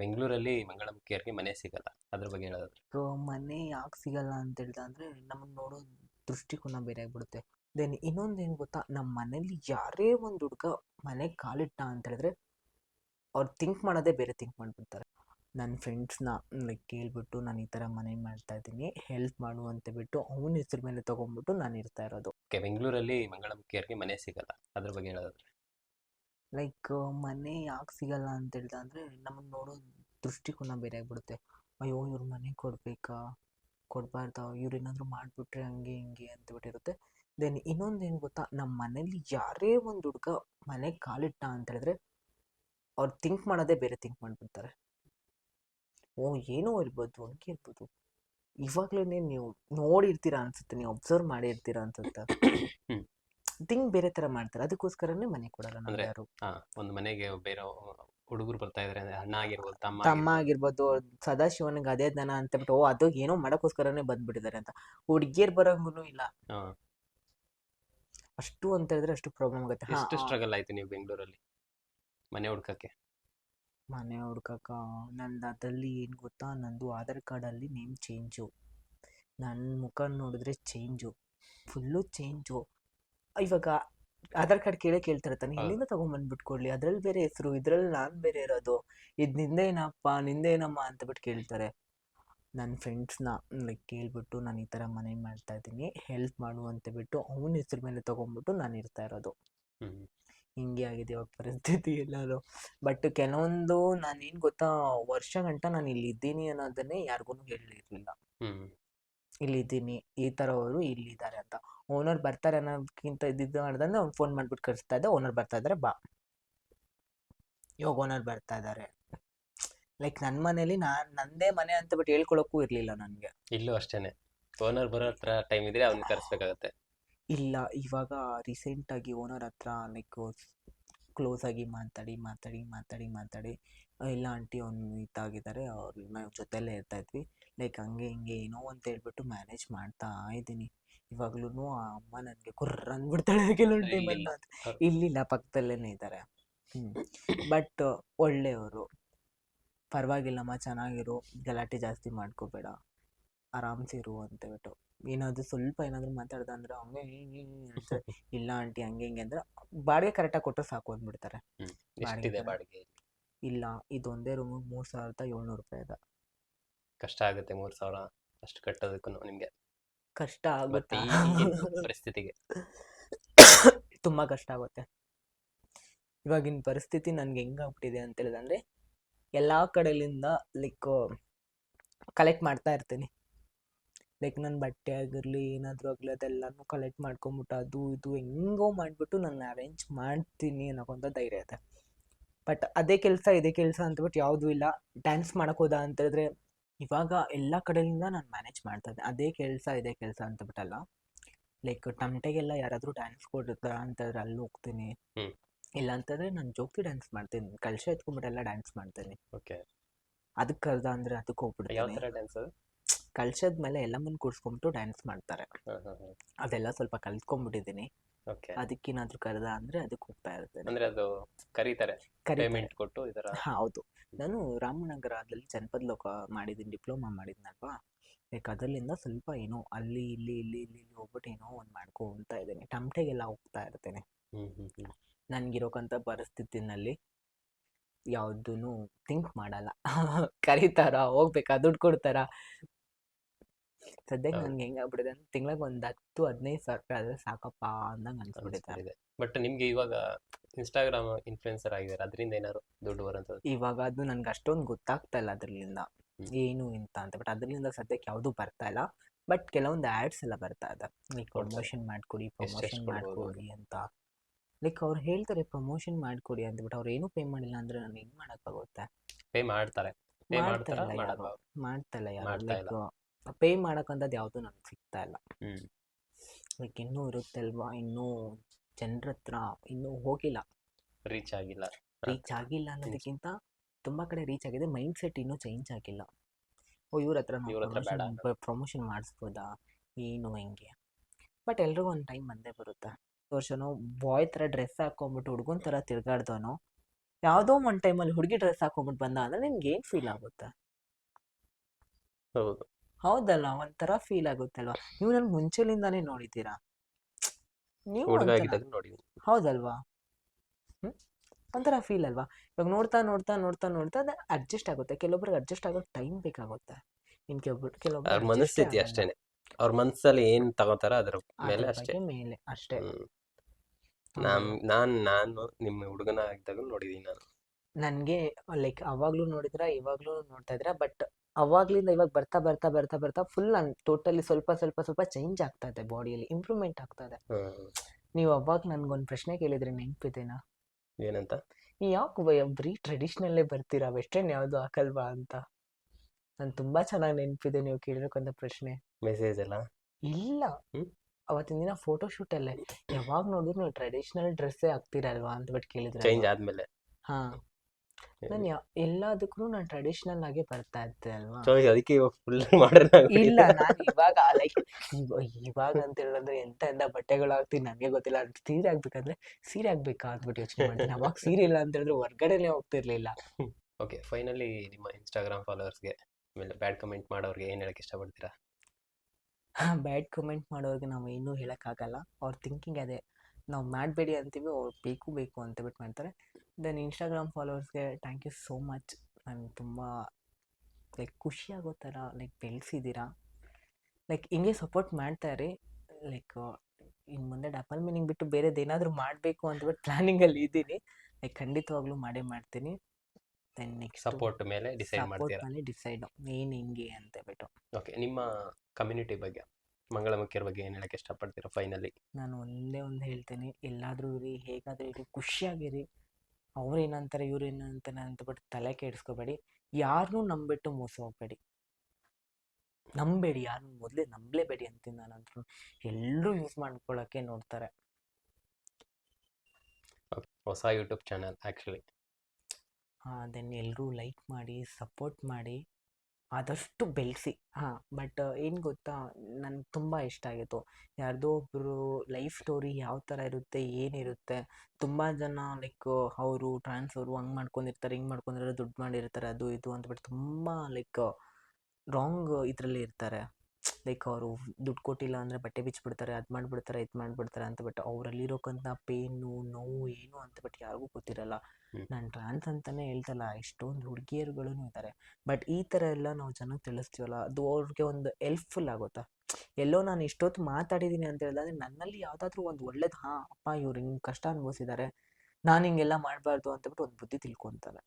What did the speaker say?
ಬೆಂಗಳೂರಲ್ಲಿ ಮಂಗಳಮುಖಿಯರಿಗೆ ಮನೆ ಸಿಗಲ್ಲ. ಅದ್ರ ಬಗ್ಗೆ ಹೇಳೋದಾದ್ರೆ. ಸೊ ಮನೆ ಯಾಕೆ ಸಿಗಲ್ಲ ಅಂತ ಹೇಳ್ದ ಅಂದರೆ ನಮಗೆ ನೋಡೋ ದೃಷ್ಟಿಕೋನ ಬೇರೆ ಆಗ್ಬಿಡುತ್ತೆ. ದೆನ್ ಇನ್ನೊಂದು ಏನು ಗೊತ್ತಾ? ನಮ್ಮ ಮನೇಲಿ ಯಾರೇ ಒಂದು ಹುಡುಗ ಮನೆಗೆ ಕಾಲಿಟ್ಟ ಅಂತ ಹೇಳಿದ್ರೆ ಅವ್ರು ಥಿಂಕ್ ಮಾಡೋದೇ ಬೇರೆ ಥಿಂಕ್ ಮಾಡಿಬಿಡ್ತಾರೆ. ನನ್ನ ಫ್ರೆಂಡ್ಸ್ನ ಲೈಕ್ ಕೇಳ್ಬಿಟ್ಟು ನಾನು ಈ ಥರ ಮನೆ ಮಾಡ್ತಾ ಇದ್ದೀನಿ ಹೆಲ್ಪ್ ಮಾಡು ಅಂತ ಬಿಟ್ಟು ಅವನ ಹೆಸರು ಮೇಲೆ ತೊಗೊಂಡ್ಬಿಟ್ಟು ನಾನು ಇರ್ತಾ ಇರೋದು. ಓಕೆ ಬೆಂಗಳೂರಲ್ಲಿ ಕೇರ್ಗೆ ಮನೆ ಸಿಗಲ್ಲ. ಅದ್ರ ಬಗ್ಗೆ ಹೇಳೋದಾದ್ರೆ. ಲೈಕ್ ಮನೆ ಯಾಕೆ ಸಿಗಲ್ಲ ಅಂತ ಹೇಳ್ದ ಅಂದರೆ ನಮಗೆ ನೋಡೋ ದೃಷ್ಟಿಕೋನ ಬೇರೆ ಆಗಿಬಿಡುತ್ತೆ ಅಯ್ಯೋ ಇವ್ರ ಮನೆಗೆ ಕೊಡಬೇಕಾ? ಕೊಡಬಾರ್ದಾ? ಇವ್ರು ಏನಾದರೂ ಮಾಡಿಬಿಟ್ರೆ ಹಂಗೆ ಹಿಂಗೆ ಅಂತಬಿಟ್ಟಿರುತ್ತೆ ದೆನ್ ಇನ್ನೊಂದು ಏನು ಗೊತ್ತಾ? ನಮ್ಮ ಮನೇಲಿ ಯಾರೇ ಒಂದು ಹುಡುಗ ಮನೆಗೆ ಕಾಲಿಟ್ಟ ಅಂತ ಹೇಳಿದ್ರೆ ಅವ್ರು ಥಿಂಕ್ ಮಾಡೋದೇ ಬೇರೆ ಥಿಂಕ್ ಮಾಡಿಬಿಡ್ತಾರೆ. ಓ ಏನೋ ಇರ್ಬೋದು ಹಂಗೆ ಇರ್ಬೋದು. ಇವಾಗಲೇ ನೀವು ನೋಡಿರ್ತೀರಾ ಅನ್ಸುತ್ತೆ ನೀವು ಅಬ್ಸರ್ವ್ ಮಾಡಿರ್ತೀರಾ ಅನ್ಸುತ್ತೆ. ಥಿಂಕ್ ಬೇರೆ ಥರ ಮಾಡ್ತಾರೆ. ಅದಕ್ಕೋಸ್ಕರನೇ ಮನೆ ಕೊಡಲ್ಲ ಯಾರು. ಒಂದು ಮನೆಗೆ ಬೇರೆ ಹುಡುಗರು ಬರ್ತಾ ಇದಾರೆ ಅಂದ್ರೆ ಅಣ್ಣ ಆಗಿರ್ಬೋದು ತಮ್ಮ ತಮ್ಮ ಆಗಿರ್ಬೋದು. ಸದಾಶಿವನಿಗೆ ಅದೇ ದನ ಅಂತ ಬಿಟ್ಟು ಓ ಅದು ಏನೋ ಮಾಡಕ್ಕೋಸ್ಕರನೇ ಬಂದ್ಬಿಟ್ಟಿದ್ದಾರೆ ಅಂತ. ಹುಡುಗಿಯರ್ ಬರಂಗೂ ಇಲ್ಲ. ಹಾ. ಅಷ್ಟು ಅಂತ ಹೇಳಿದ್ರೆ ಅಷ್ಟು ಪ್ರಾಬ್ಲಮ್ ಆಗುತ್ತೆ. ಹಾ, ಎಷ್ಟು ಸ್ಟ್ರಗಲ್ ಆಯ್ತು ನೀವು ಬೆಂಗಳೂರಲ್ಲಿ? ಮನೆ ಹುಡ್ಕಕ್ಕೆ? ಮನೆ ಹುಡ್ಕಕ್ಕ ನಂದು ಅದರಲ್ಲಿ ಏನು ಗೊತ್ತಾ ನಂದು ಆಧಾರ್ ಕಾರ್ಡಲ್ಲಿ ನೇಮ್ ಚೇಂಜು ನನ್ನ ಮುಖ ನೋಡಿದ್ರೆ ಚೇಂಜು ಫುಲ್ಲು ಚೇಂಜು ಇವಾಗ ಆಧಾರ್ ಕಾರ್ಡ್ ಕೇಳೇ ಕೇಳ್ತಾರೆ ತಾನೆ. ಎಲ್ಲಿಂದ ತಗೊಂಬಂದ್ಬಿಟ್ಟು ಕೊಡ್ಲಿ ಅದ್ರಲ್ಲಿ ಬೇರೆ ಹೆಸರು ಇದ್ರಲ್ಲಿ ನಾನ್ ಬೇರೆ ಇರೋದು. ಇದು ನಿಂದೇನಪ್ಪ ನಿಂದೇನಮ್ಮ ಅಂತ ಬಿಟ್ಟು ಕೇಳ್ತಾರೆ. ನನ್ನ ಫ್ರೆಂಡ್ಸ್ನ ಲೈಕ್ ಕೇಳ್ಬಿಟ್ಟು ನಾನು ಈ ಥರ ಮನೆ ಮಾಡ್ತಾ ಇದ್ದೀನಿ ಹೆಲ್ಪ್ ಮಾಡು ಅಂತ ಬಿಟ್ಟು ಅವನ ಹೆಸರು ಮೇಲೆ ತೊಗೊಂಡ್ಬಿಟ್ಟು ನಾನು ಇರ್ತಾ ಇರೋದು. ಹಿಂಗೆ ಆಗಿದೆ ಇವಾಗ ಪರಿಸ್ಥಿತಿ ಎಲ್ಲರೂ. ಬಟ್ ಕೆಲವೊಂದು ನಾನೇನು ಗೊತ್ತಾ ವರ್ಷ ಗಂಟ ನಾನು ಇಲ್ಲಿ ಇದ್ದೀನಿ ಅನ್ನೋದನ್ನೇ ಯಾರಿಗೂ ಹೇಳಿರಲಿಲ್ಲ ಇಲ್ಲಿದ್ದೀನಿ ಈ ಥರ ಅವರು ಇಲ್ಲಿದ್ದಾರೆ ಅಂತ. ಓನರ್ ಬರ್ತಾರೆ ಅನ್ನೋಕ್ಕಿಂತ ಇದ್ದಿದ್ದು ಮಾಡ್ದಂದ್ರೆ ಅವ್ನು ಫೋನ್ ಮಾಡಿಬಿಟ್ಟು ಕಳಿಸ್ತಾ ಇದ್ದೆ ಓನರ್ ಬರ್ತಾ ಇದ್ದಾರೆ ಬಾ. ಇವಾಗ ಓನರ್ ಬರ್ತಾ ಇದ್ದಾರೆ ಲೈಕ್ ನನ್ನ ಮನೇಲಿ ನಾನು ನಂದೇ ಮನೆ ಅಂತ ಬಿಟ್ಟು ಹೇಳ್ಕೊಳಕ್ಕೂ ಇರಲಿಲ್ಲ ನನಗೆ. ಇಲ್ಲೂ ಅಷ್ಟೇನೆ. ಓನರ್ ಬರೋ ಹತ್ರ ಟೈಮ್ ಇದ್ರೆ ಅವ್ನ ಕರೆಸ್ಬೇಕಾಗತ್ತೆ. ಇಲ್ಲ ಇವಾಗ ರೀಸೆಂಟಾಗಿ ಓನರ್ ಹತ್ರ ಲೈಕ್ ಕ್ಲೋಸ್ ಆಗಿ ಮಾತಾಡಿ ಮಾತಾಡಿ ಮಾತಾಡಿ ಮಾತಾಡಿ ಇಲ್ಲ ಆಂಟಿ ಅವ್ನು ಇದಾಗಿದ್ದಾರೆ ಅವ್ರ ನಾವು ಜೊತೆಲೇ ಇರ್ತಾ ಇದ್ವಿ. ಲೈಕ್ ಹಂಗೆ ಹಿಂಗೆ ಏನೋ ಅಂತ ಹೇಳ್ಬಿಟ್ಟು ಮ್ಯಾನೇಜ್ ಮಾಡ್ತಾ ಇದ್ದೀನಿ. ಇವಾಗ್ಲೂ ಆ ಅಮ್ಮ ನನ್ಗೆ ಕುರ್ರ ಅಂದ್ಬಿಡ್ತಾಳೆ ಕೆಲವೊಂದು ಟೈಮಲ್ಲಿ ಇಲ್ಲಿಲ್ಲ. ಪಕ್ಕದಲ್ಲೇನೇ ಇದ್ದಾರೆ ಬಟ್ ಒಳ್ಳೆಯವರು. ಪರವಾಗಿಲ್ಲಮ್ಮ ಚೆನ್ನಾಗಿರು. ಗಲಾಟೆ ಜಾಸ್ತಿ ಮಾಡ್ಕೋಬೇಡ. ಆರಾಮ್ಸಿರು ಅಂತ ಹೇಳ್ಬಿಟ್ಟು. ಏನಾದ್ರು ಸ್ವಲ್ಪ ಏನಾದ್ರು ಮಾತಾಡ್ದ ಅಂದ್ರೆ ಹಂಗೆ. ಇಲ್ಲ ಆಂಟಿ ಹಂಗೆ ಹಿಂಗೆ ಅಂದ್ರೆ ಬಾಡಿಗೆ ಕರೆಕ್ಟಾಗಿ ಕೊಟ್ಟರೆ ಸಾಕು ಅಂದ್ಬಿಡ್ತಾರೆ. ಬಾಡಿಗೆ ಇಲ್ಲ ಇದೊಂದೇ ರೂಮ್ ಮೂರು ಸಾವಿರದ ಏಳ್ನೂರು ರೂಪಾಯಿ ಇದೆ. ಕಷ್ಟ ಆಗುತ್ತೆ ಮೂರ್ ಸಾವಿರ ಅಷ್ಟು ಕಟ್ಟೋದಕ್ಕೂ ನಿಮ್ಗೆ. ಕಷ್ಟ ಆಗುತ್ತೆ? ಈಗಿನ ಪರಿಸ್ಥಿತಿಗೆ. ತುಂಬ ಕಷ್ಟ ಆಗುತ್ತೆ. ಇವಾಗಿನ ಪರಿಸ್ಥಿತಿ ನನಗೆ ಹೆಂಗಾಗ್ಬಿಟ್ಟಿದೆ ಅಂತ ಹೇಳಿದ್ರೆ ಎಲ್ಲಾ ಕಡೆಯಿಂದ ಲೈಕ್ ಕಲೆಕ್ಟ್ ಮಾಡ್ತಾ ಇರ್ತೀನಿ. ಲೈಕ್ ನನ್ನ ಬಟ್ಟೆ ಆಗಿರಲಿ ಏನಾದರೂ ಆಗಲಿ ಅದೆಲ್ಲನೂ ಕಲೆಕ್ಟ್ ಮಾಡ್ಕೊಂಬಿಟ್ಟು ಅದು ಇದು ಹೆಂಗೋ ಮಾಡಿಬಿಟ್ಟು ನಾನು ಅರೇಂಜ್ ಮಾಡ್ತೀನಿ ಅನ್ನೋಕೊಂಥ ಧೈರ್ಯ ಇದೆ. ಬಟ್ ಅದೇ ಕೆಲಸ ಇದೇ ಕೆಲಸ ಅಂತಬಿಟ್ಟು ಯಾವುದೂ ಇಲ್ಲ. ಡ್ಯಾನ್ಸ್ ಮಾಡೋಕೆ ಹೋದ ಅಂತ ಹೇಳಿದ್ರೆ ಇವಾಗ ಎಲ್ಲ ಕಡೆಯಿಂದ ನಾನು ಮ್ಯಾನೇಜ್ ಮಾಡ್ತಾ ಇದ್ದೆ. ಅದೇ ಕೆಲಸ ಇದೇ ಕೆಲಸ ಅಂತ ಬಿಟ್ಟಲ್ಲ. ಲೈಕ್ ಟಮಟೆಗೆಲ್ಲ ಯಾರಾದರೂ ಡ್ಯಾನ್ಸ್ ಕೊಡ್ತಾರ ಅಂತಂದ್ರೆ ಅಲ್ಲಿ ಹೋಗ್ತೀನಿ. ಇಲ್ಲ ಅಂತಂದ್ರೆ ನಾನು ಜೋಗ್ತಿ ಡ್ಯಾನ್ಸ್ ಮಾಡ್ತೀನಿ. ಕಲಶ ಎತ್ಕೊಂಡ್ಬಿಟ್ಟೆಲ್ಲ ಡ್ಯಾನ್ಸ್ ಮಾಡ್ತೀನಿ. ಓಕೆ ಅದಕ್ಕೆ ಕರ್ದ ಅಂದ್ರೆ ಅದಕ್ಕೆ ಹೋಗ್ಬಿಡ್ತೀನಿ. ಕಲಶದ ಮೇಲೆ ಎಲ್ಲ ಮುಂದೆ ಕೂರಿಸ್ಕೊಂಬಿಟ್ಟು ಡ್ಯಾನ್ಸ್ ಮಾಡ್ತಾರೆ. ಅದೆಲ್ಲ ಸ್ವಲ್ಪ ಕಲ್ತ್ಕೊಂಡ್ಬಿಟ್ಟಿದ್ದೀನಿ. ಓಕೆ ಅದಕ್ಕೇನಾದ್ರೂ ಕರೆದ ಅಂದ್ರೆ ಅದಕ್ಕೆ ಹೋಗ್ತಾ ಇರ್ತೇನೆ ಅಂದ್ರೆ ಅದು ಕರೀತಾರೆ ಕರೀತಾರೆ. ಪೇಮೆಂಟ್ ಕೊಟ್ಟು ಇದರ ತರ. ಹೌದು. ನಾನು ರಾಮನಗರದಲ್ಲಿ ಜನಪದ ಲೋಕ ಮಾಡಿದ್ದೀನಿ ಡಿಪ್ಲೊಮಾ ಮಾಡಿದ್ನಲ್ವಾ? ಲೈಕ್ ಅದರಲ್ಲಿಂದ ಸ್ವಲ್ಪ ಏನೋ ಅಲ್ಲಿ ಇಲ್ಲಿ ಇಲ್ಲಿ ಇಲ್ಲಿ ಇಲ್ಲಿ ಹೋಗ್ಬಿಟ್ಟು ಏನೋ ಒಂದು ಮಾಡ್ಕೊತಾ ಇದ್ದೀನಿ. ಟಮಟೆಗೆಲ್ಲ ಹೋಗ್ತಾ ಇರ್ತೇನೆ. ಹ್ಮ್ ಹ್ಮ್ ಹ್ಮ್. ನನಗಿರೋಕಂಥ ಪರಿಸ್ಥಿತಿನಲ್ಲಿ ಯಾವುದೂ ಥಿಂಕ್ ಮಾಡಲ್ಲ. ಕರೀತಾರ? ಹೋಗ್ಬೇಕಾ? ದುಡ್ಡು ಕೊಡ್ತಾರ? ಸದ್ಯಕ್ಕೆ. ನನ್ಗೆ ಹೆಂಗಾಗ್ಬಿಟ್ಟಿದೆ ಅಂದ್ರೆ ತಿಂಗ್ಳಿಗೆ ಒಂದು ಹತ್ತು ಹದಿನೈದು ಸಾವಿರ ರೂಪಾಯಿ ಆದ್ರೆ ಸಾಕಪ್ಪ ಅಂದಂಗೆ ಅನ್ಸ್ಬಿಟ್ಟಿದೆ. ಬಟ್ ನಿಮ್ಗೆ ಇವಾಗ ಇನ್ಸ್ಟಾಗ್ರಾಮ್ ಇನ್ಫ್ಲುಯೆನ್ಸರ್ ಆಗಿದ್ದಾರೆ ಅದರಿಂದ ಏನಾದ್ರು ದುಡ್ಡು ಬರೋಂಥದ್ದು ಇವಾಗ ಅದು ನನ್ಗೆ ಅಷ್ಟೊಂದು ಗೊತ್ತಾಗ್ತಾ ಇಲ್ಲ ಅದ್ರಲ್ಲಿಂದ. ಏನು ಇಂತ ಅಂತ ಬಟ್ ಅದರಿಂದ ಸದ್ಯಕ್ಕೆ ಯಾವುದು ಬರ್ತಾ ಇಲ್ಲ. ಬಟ್ ಕೆಲವೊಂದು ಆ್ಯಡ್ಸ್ ಎಲ್ಲ ಬರ್ತಾ ಇದೆ. ಲೈಕ್. ಪ್ರಮೋಷನ್ ಮಾಡ್ಕೊಡಿ ಪ್ರಮೋಷನ್ ಮಾಡ್ಕೊಡಿ ಅಂತ. ಲೈಕ್ ಅವ್ರು ಹೇಳ್ತಾರೆ ಪ್ರಮೋಷನ್ ಮಾಡ್ಕೊಡಿ ಅಂತ ಬಿಟ್ಟು ಅವ್ರು ಏನು ಪೇ ಮಾಡಿಲ್ಲ ಅಂದ್ರೆ ನಾನು ಮಾಡಕ್ ಆಗುತ್ತೆ ಪೇ ಮಾಡ್ತಾರೆ. ಮಾಡ್ತಾ ಇಲ್ಲ. ಮಾಡ್ತಾ ಇಲ್ಲ ಪೇ ಮಾಡೋಕ್ಕಂಥದ್ದು ಯಾವುದೂ ನನಗೆ ಸಿಗ್ತಾ ಇಲ್ಲ. ಹ್ಮ್. ಲೈಕ್ ಇನ್ನೂ ಇರುತ್ತೆ ಅಲ್ವಾ ಇನ್ನೂ ಜನರ ಹತ್ರ ಇನ್ನೂ ಹೋಗಿಲ್ಲ. ರೀಚ್ ಆಗಿಲ್ಲ. ರೀಚ್ ಆಗಿಲ್ಲ ಅನ್ನೋದಕ್ಕಿಂತ ತುಂಬ ಕಡೆ ರೀಚ್ ಆಗಿದೆ. ಮೈಂಡ್ ಸೆಟ್ ಇನ್ನೂ ಚೇಂಜ್ ಆಗಿಲ್ಲ. ಓ ಇವ್ರ ಹತ್ರ ಪ್ರಮೋಷನ್ ಮಾಡಿಸ್ಬೋದಾ? ಏನು ಹೆಂಗೆ. ಬಟ್ ಎಲ್ರಿಗೂ ಒಂದು ಟೈಮ್ ಬಂದೇ ಬರುತ್ತೆ. ವರ್ಷನೋ ಬಾಯ್ ಥರ ಡ್ರೆಸ್ ಹಾಕೊಂಬಿಟ್ಟು ಹುಡುಗನ ಥರ ತಿರ್ಗಾಡ್ದವನು ಯಾವುದೋ ಒಂದು ಟೈಮಲ್ಲಿ ಹುಡುಗಿ ಡ್ರೆಸ್ ಹಾಕೊಂಡ್ಬಿಟ್ಟು ಬಂದ ಅಂದ್ರೆ ನಿಮ್ಗೆ ಏನು ಫೀಲ್ ಆಗುತ್ತೆ? ಹೌದು. ಹೌದಲ್ಲ ಒಂಥರ ಫೀಲ್ ಆಗುತ್ತಲ್ವಾ? ನೀವು ನನ್ ಮುಂಚೆಲಿಂದಾನೇ ನೋಡಿದ್ದೀರಾ? ನೀವು ಹುಡುಗ ಒಂಥರ- ಆಗಿದ್ದಾಗ ನೋಡಿ. ಹೌದಲ್ವಾ? ಹ್ಮ್ ಒಂಥರ ಫೀಲ್ ಅಲ್ವಾ? ಇವಾಗ ನೋಡ್ತಾ ನೋಡ್ತಾ ನೋಡ್ತಾ ನೋಡ್ತಾ ಅದು ಅಡ್ಜಸ್ಟ್ ಆಗುತ್ತೆ. ಕೆಲವೊಬ್ರಿಗೆ ಅಡ್ಜಸ್ಟ್ ಆಗೋ ಟೈಮ್ ಬೇಕಾಗುತ್ತೆ. ಇನ್ ಕೆಲವೊಬ್ರು ಅವ್ರ adjust ಮನಸ್ಥಿತಿ. ಅಷ್ಟೇನೆ. ಅವ್ರ ಮನಸ್ಸಲ್ಲಿ ಏನ್ ತಗೋತಾರ ಅದ್ರ ಮೇಲೆ ಅಷ್ಟೇ. ಮೇಲೆ ಅಷ್ಟೇ. ಹ್ಮ್. ನಮ್ ನಾನ್ ನಾನು ನಿಮ್ಮ ಹುಡುಗನ ಆಗಿದ್ದಾಗ ನೋಡಿದೀನಿ ನಾನು. ನನಗೆ ಲೈಕ್ ಅವಾಗ್ಲೂ ನೋಡಿದ್ರ ಇವಾಗ್ಲೂ ನೋಡ್ತಾ ಇದ್ರ ಬಟ್ ಅವಾಗ್ಲಿಂದ ಇವಾಗ ಬರ್ತಾ ಬರ್ತಾ ಬರ್ತಾ ಬರ್ತಾ ಫುಲ್ ನಾನು ಟೋಟಲಿ ಸ್ವಲ್ಪ ಸ್ವಲ್ಪ ಸ್ವಲ್ಪ ಚೇಂಜ್ ಆಗ್ತಾ ಇದೆ ಬಾಡಿಯಲ್ಲಿ ಇಂಪ್ರೂವ್ಮೆಂಟ್ ಆಗ್ತಾ ಇದೆ. ನೀವು ಅವಾಗ ನನ್ಗೊಂದು ಪ್ರಶ್ನೆ ಕೇಳಿದ್ರೆ ನೆನ್ಪಿದೆನಾ? ಏನಂತ? ಯಾಕೆ ಬರೀ ಟ್ರೆಡಿಷ್ನಲ್ಲೇ ಬರ್ತೀರಾ? ವೆಸ್ಟ್ರನ್ ಯಾವುದು ಹಾಕಲ್ವಾ ಅಂತ? ನಾನು ತುಂಬಾ ಚೆನ್ನಾಗಿ ನೆನಪಿದೆ ನೀವು ಕೇಳಿರೋಕ್ಕಂತ ಪ್ರಶ್ನೆ. ಮೆಸೇಜ್ ಅಲ್ಲ? ಇಲ್ಲ. ಅವತ್ತಿನ ದಿನ ಫೋಟೋ ಶೂಟ್ ಅಲ್ಲೇ. ಯಾವಾಗ ನೋಡಿದ್ರು ನೀವು ಟ್ರೆಡಿಷನಲ್ ಡ್ರೆಸ್ಸೇ ಹಾಕ್ತೀರಲ್ವಾ ಅಂತ ಬಿಟ್ಟು ಕೇಳಿದ್ರೆ ಚೇಂಜ್ ಆದ್ಮೇಲೆ. ಹಾ. ನಾನು ಎಲ್ಲದಕ್ಕೂ ನಾನು ಟ್ರೆಡಿಷನಲ್ ಆಗಿ ಬರ್ತಾ ಇದ್ದೆ ಅಲ್ವಾ? ಸೊ ಅದಕ್ಕೆ ಇವಾಗ ಫುಲ್ ಮಾಡರ್ನ್ ಇಲ್ಲ ನಾನು ಇವಾಗ ಲೈಕ್ ಇವಾಗ ಅಂತ ಹೇಳಿದ್ರೆ ಎಂತ ಎಂತ ಬಟ್ಟೆಗಳು ಹಾಕ್ತೀನಿ ನನಗೆ ಗೊತ್ತಿಲ್ಲ ಸೀರೆ ಆಗ್ಬೇಕಂದ್ರೆ ಸೀರೆ ಆಗ್ಬೇಕಾ ಅಂದ್ಬಿಟ್ಟು ಯೋಚನೆ ಮಾಡ್ತೀನಿ ಅವಾಗ ಸೀರೆ ಇಲ್ಲ ಅಂತ ಹೇಳಿದ್ರೆ ಹೊರ್ಗಡೆನೆ ಹೋಗ್ತಿರ್ಲಿಲ್ಲ. ಓಕೆ ಫೈನಲಿ ನಿಮ್ಮ ಇನ್ಸ್ಟಾಗ್ರಾಮ್ ಫಾಲೋವರ್ಸ್ಗೆ ಆಮೇಲೆ ಬ್ಯಾಡ್ ಕಮೆಂಟ್ ಮಾಡೋರ್ಗೆ ಏನ್ ಹೇಳಕ್ ಇಷ್ಟಪಡ್ತೀರಾ? ಬ್ಯಾಡ್ ಕಮೆಂಟ್ ಮಾಡೋರಿಗೆ ನಾವು ಏನೂ ಹೇಳೋಕ್ಕಾಗಲ್ಲ ಅವ್ರ ಥಿಂಕಿಂಗ್ ಅದೇ ನಾವು ಮಾಡಬೇಡಿ ಅಂತೀವಿ ಅವ್ರು ಬೇಕು ಬೇಕು ಅಂತ ಬಿಟ್ಟು ಮಾಡ್ತಾರೆ. ದೆನ್ ಇನ್ಸ್ಟಾಗ್ರಾಮ್ ಫಾಲೋವರ್ಸ್ಗೆ ಥ್ಯಾಂಕ್ ಯು ಸೋ ಮಚ್ ನಾನು ತುಂಬ ಲೈಕ್ ಖುಷಿಯಾಗೋ ಥರ ಲೈಕ್ ಬೆಳೆಸಿದ್ದೀರಾ ಲೈಕ್ ಹಿಂಗೆ ಸಪೋರ್ಟ್ ಮಾಡ್ತಾ ಇರಿ. ಲೈಕ್ ಇನ್ನು ಮುಂದೆ ಡಬಲ್ ಮೀನಿಂಗ್ ಬಿಟ್ಟು ಬೇರೆದೇನಾದರೂ ಮಾಡಬೇಕು ಅಂದ್ಬಿಟ್ಟು ಪ್ಲ್ಯಾನಿಂಗಲ್ಲಿ ಇದ್ದೀನಿ. ಲೈಕ್ ಖಂಡಿತವಾಗ್ಲೂ ಮಾಡೇ ಮಾಡ್ತೀನಿ. ದೆನ್ ನೆಕ್ಸ್ಟ್ ಸಪೋರ್ಟ್ ಮೇಲೆ ಡಿಸೈಡ್ ಮಾಡ್ತೀರಾ? ಮೇಲೆ ಡಿಸೈಡ್ ಏನು ಹಿಂಗೆ ಅಂತ ಬಿಟ್ಟು. ಓಕೆ ನಿಮ್ಮ ಕಮ್ಯುನಿಟಿ ಬಗ್ಗೆ ಮಂಗಳಮುಖಿಯರ ಬಗ್ಗೆ ಏನು ಹೇಳಕ್ಕೆ ಇಷ್ಟಪಡ್ತೀರಾ ಫೈನಲಿ ನಾನು ಒಂದೇ ಒಂದು ಹೇಳ್ತೇನೆ. ಎಲ್ಲಾದರೂ ಇರಿ ಹೇಗಾದರೂ ಇರಿ ಖುಷಿಯಾಗಿರಿ. ಅವ್ರು ಏನಂತಾರೆ ಇವ್ರು ಏನಂತಾರೆ ಅಂತ ಬಿಟ್ಟು ತಲೆ ಕೆಡಿಸ್ಕೋಬೇಡಿ. ಯಾರನ್ನೂ ನಂಬಿಟ್ಟು ಮೋಸ ಹೋಗಬೇಡಿ. ನಂಬೇಡಿ ಯಾರನ್ನೂ ಮೊದಲೇ ನಂಬಲೇಬೇಡಿ ಅಂತೀನಿ ನಾನಂತೂ ಎಲ್ಲರೂ ಯೂಸ್ ಮಾಡ್ಕೊಳ್ಳೋಕ್ಕೆ ನೋಡ್ತಾರೆ. ಹೊಸ ಯೂಟ್ಯೂಬ್ ಚಾನಲ್ ಆಕ್ಚುಲಿ ದೆನ್ ಎಲ್ಲರೂ ಲೈಕ್ ಮಾಡಿ ಸಪೋರ್ಟ್ ಮಾಡಿ. ಆದಷ್ಟು ಬೆಳೆಸಿ. ಹಾಂ ಬಟ್ ಏನು ಗೊತ್ತಾ ನನಗೆ ತುಂಬ ಇಷ್ಟ ಆಗಿತ್ತು. ಯಾರ್ದೋ ಒಬ್ಬರು ಲೈಫ್ ಸ್ಟೋರಿ ಯಾವ ಥರ ಇರುತ್ತೆ ಏನಿರುತ್ತೆ ತುಂಬ ಜನ ಲೈಕ್ ಅವರು ಟ್ರಾನ್ಸ್ ಅವರು ಹಂಗೆ ಮಾಡ್ಕೊಂಡಿರ್ತಾರೆ, ಹಿಂಗೆ ಮಾಡ್ಕೊಂಡಿರೋ ದುಡ್ಡು ಮಾಡಿರ್ತಾರೆ, ಅದು ಇದು ಅಂತಬಿಟ್ಟು ತುಂಬ ಲೈಕ್ ರಾಂಗ್ ಇದರಲ್ಲಿ ಇರ್ತಾರೆ. ಲೈಕ್ ಅವರು ದುಡ್ಡು ಕೊಟ್ಟಿಲ್ಲ ಅಂದರೆ ಬಟ್ಟೆ ಬಿಚ್ಚಿಬಿಡ್ತಾರೆ ಅದು ಮಾಡಿಬಿಡ್ತಾರೆ ಇದು ಮಾಡಿಬಿಡ್ತಾರೆ ಅಂತ ಬಟ್ ಅವರಲ್ಲಿರೋಕ್ಕಂಥ ಪೇನು ನೋವು ಏನು ಅಂತ ಬಟ್ ಯಾರಿಗೂ ಗೊತ್ತಿರಲ್ಲ. ನಾನು ಟ್ರಾನ್ಸ್ ಅಂತಲೇ ಹೇಳ್ತಲ್ಲ ಎಷ್ಟೊಂದು ಹುಡುಗಿಯರುಗಳೂ ಇದ್ದಾರೆ ಬಟ್ ಈ ಥರ ಎಲ್ಲ ನಾವು ಜನಕ್ಕೆ ತಿಳಿಸ್ತೀವಲ್ಲ ಅದು ಅವ್ರಿಗೆ ಒಂದು ಹೆಲ್ಪ್ಫುಲ್ ಆಗುತ್ತಾ? ಎಲ್ಲೋ ನಾನು ಇಷ್ಟೊತ್ತು ಮಾತಾಡಿದ್ದೀನಿ ಅಂತ ಹೇಳಿದ್ರೆ ನನ್ನಲ್ಲಿ ಯಾವುದಾದ್ರೂ ಒಂದು ಒಳ್ಳೇದು ಹಾಂ ಅಪ್ಪ ಇವ್ರು ಹಿಂಗೆ ಕಷ್ಟ ಅನುಭವಿಸಿದ್ದಾರೆ ನಾನು ಹಿಂಗೆಲ್ಲ ಮಾಡಬಾರ್ದು ಅಂತಬಿಟ್ಟು ಒಂದು ಬುದ್ಧಿ ತಿಳ್ಕೊತಾರೆ.